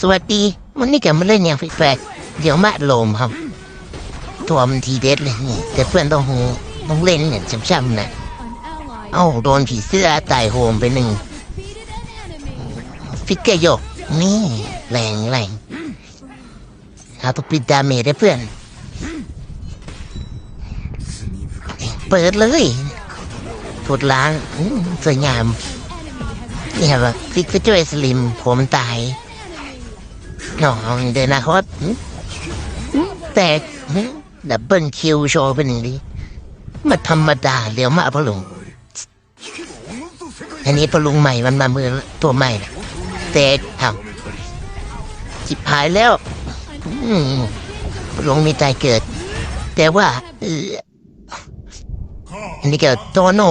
สวัสดีวันนี้แกมาเล่นอย่างแปลกๆเดี๋ยวมาโลมครับตัวมันทีเด็ดเลยนี่แต่เพื่อนต้องหูต้องเล่นเนี่ยช้ำๆนะเอ้าโดนผีเสื้อตายโหมไปหนึ่งฟิกเกอร์โยกนี่แรงแรงเอาตัวปิดดาเมจได้เพื่อน เปิดเลยถูดล้างสวยงามนี่ครับฟิกเกอร์สลิมผมตาย น้องเดินะคตแตกดับเบิลคิวโชว์เป็นอย่างนี้มาธรรมดาเดี๋ยวมาพะลุงอันนี้พะลุงใหม่มันมาเมือตัวใหม่นะแต่ทำจิบหายแล้วพะลุงมีใจเกิด แต่ว่าอันนี้ก็โตโน่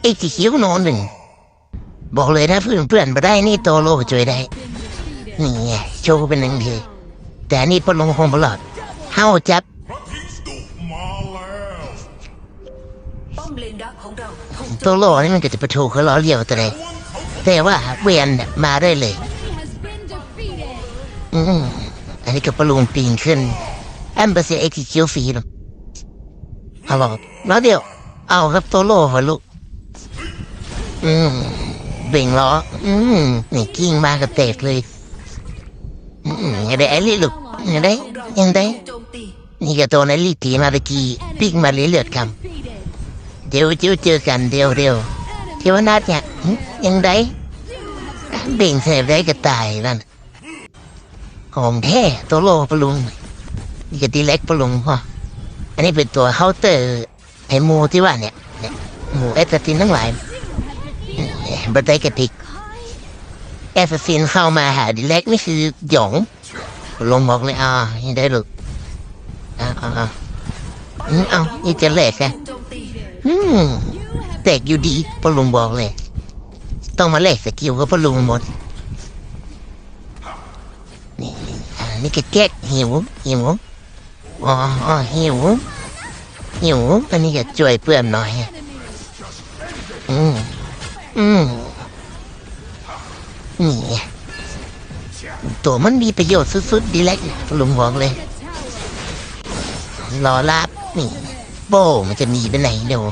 ไอ้ที่คิ้วโนหนึ่งบอกเลยนะเพื่อนเพื่อนมาได้นี่โตโลช่วยได้ นี่ไงโชว์เป็นหนึ่งทีแต่อันนี่พะลุงคงบลอดเฮาจับป้อมเลนดักของเราถูกโตโลนี่มันก็จะประทูเขาล้อเลียวตัวเลยแต่ว่าเวียนเนี่ยมาได้เลย has been defeated. อืมอันนี้ก็ประลุงปีนขึ้นแอมเบอร์เซียเอ็กซ์คิวฟีนฮัลโหลแล้วเดี๋ยว เอาครับโตโลเหรอลูกอืมเบ่งล้อ อืมนี่กิ้งมากระเตกเลย อืมยังได้ไอ้ลิลูกยังได้ขอเรายังได้นี่ก็ตัวนั้นลิตีมาตะกี้ปิ้งมาเลือดค Defeated. ำเดี๋ยวเจอเจอกันเดี๋ยวเดี๋ยวเทวนาถเนี่ยยังได้เบ่งเสพได้ก็ตายนั่นของแท้ตัวโลปลุงนี่ก็ตีเล็กปลุงพ่ออันนี้เป็นตัวเคาน์เตอร์ไอ้หมูที่ว่าเนี่ยหมูแอสซินทั้งหลายบันไดกระติกแอสซินเข้ามาหาดิเล็กนี่คือหยอง ลงบอกเลยอ่ายังได้หรืออ่าอ่าอืมเอานี่จะแหลกไงโจมตีอืมแตกอยู่ดีปลุงบอกเลย ต้องมาแลกสกิลกับปลุงหมด นี่อันนี้ก็แก๊กหิวหิวอ๋ออ๋อหิวหิวอันนี้ก็ช่วยเพื่อนหน่อยอืมอืมนี่ ตัวมันมีประโยชน์สุดๆ ดีแลกลุงบอกเลย รอรับนี่โบมันจะหนีไปไหนเดี๋ยว